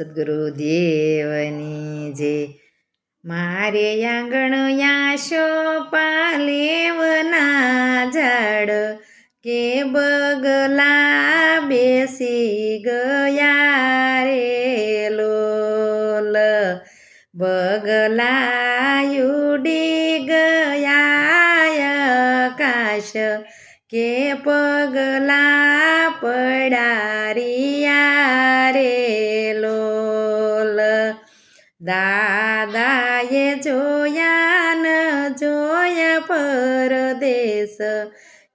સદગુરુ દેવની જે મારે આંગણ યાશો પાલેવના ઝાડ કે બગલા બેસી ગયા રે લોલ બગલા ઉડી ગયા આકાશ કે પગલા પડારિયા જોયા ન જોયા પરદેશ.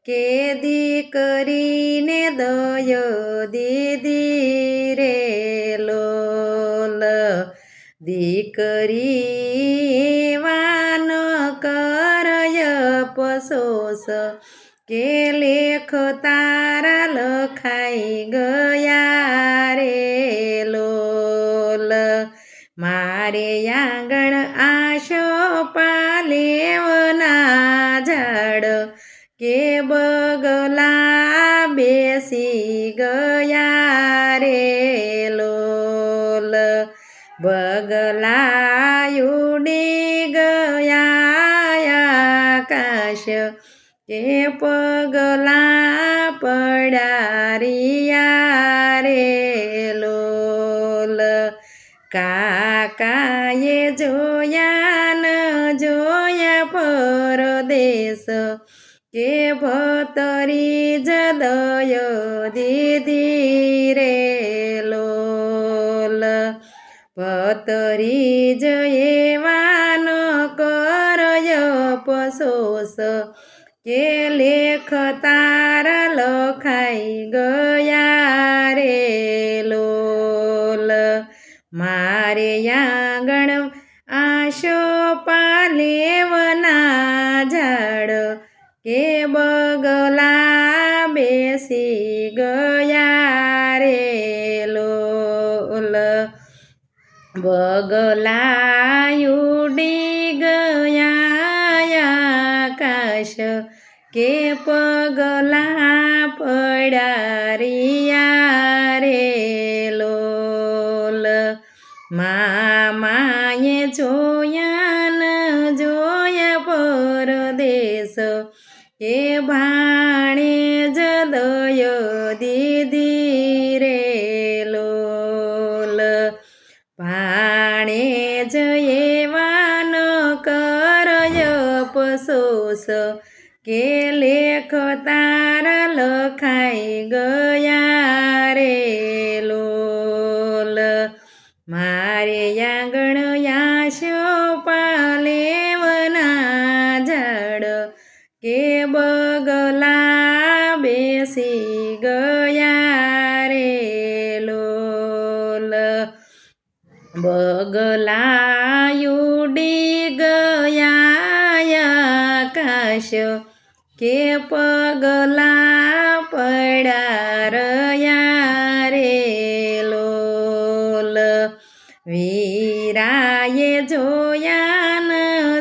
કે દીકરીને દયો દીદી રે લોલ. દીકરી વાન કરય પસોસ કે લેખ તારા લખાઈ ગયા. મારે આંગણ આશો પાલેવના ઝાડ. કે બગલા બેસી ગયા રે લોલ. બગલા ઉડી ગયા કાશ કે પગલા પડારિયા જોયા ન જોયા પરદેશ. કે ભતરી જદય દીદી રે લોલ. ભતરી જ એવાન કરય પસોસ કે લેખ તાર લખાઈ ગયા રે લોલ. મારે આંગણ આશો પાલેવના ઝાડ કે બગલા બેસી ગયા રે લોલ. બગલા ઉડી ગયા આકાશ કે પગલા પડારિયા કે ભાણે જદયો દીદી રે લોલ. ભાણે જયેવાનો કરય પસોસ કે લેખ તારા લખાઈ ગયા રે લોલ. મારે આંગણ કે બગલા બેસી ગયા રે લોલ બગલા ઉડી ગયા આકાશ કે પગલા પડારયા રે લોલ વીરાએ જોયા ન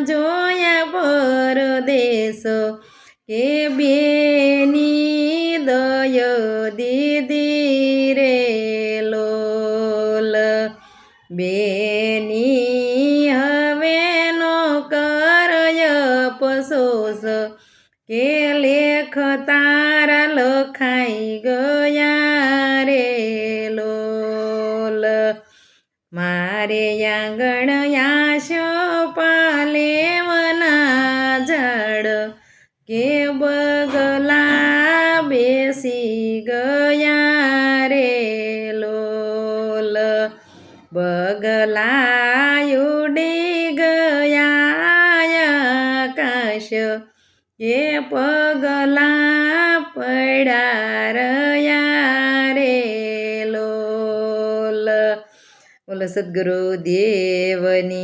જોયા પરદેશ કે બેની દય દીદી રે લોલ. બેની હવે નો કરય પસોસ કે લેખ તારા લખાઈ ગયા રે લોલ. મારે આંગણ યાશો પાલેવના ઝાડ કે બગલા બેસી ગયા રે લોલ બગલા ઉડી ગયા આકાશ કે પગલા પડારયા રે લોલ બોલો સદગુરુ દેવની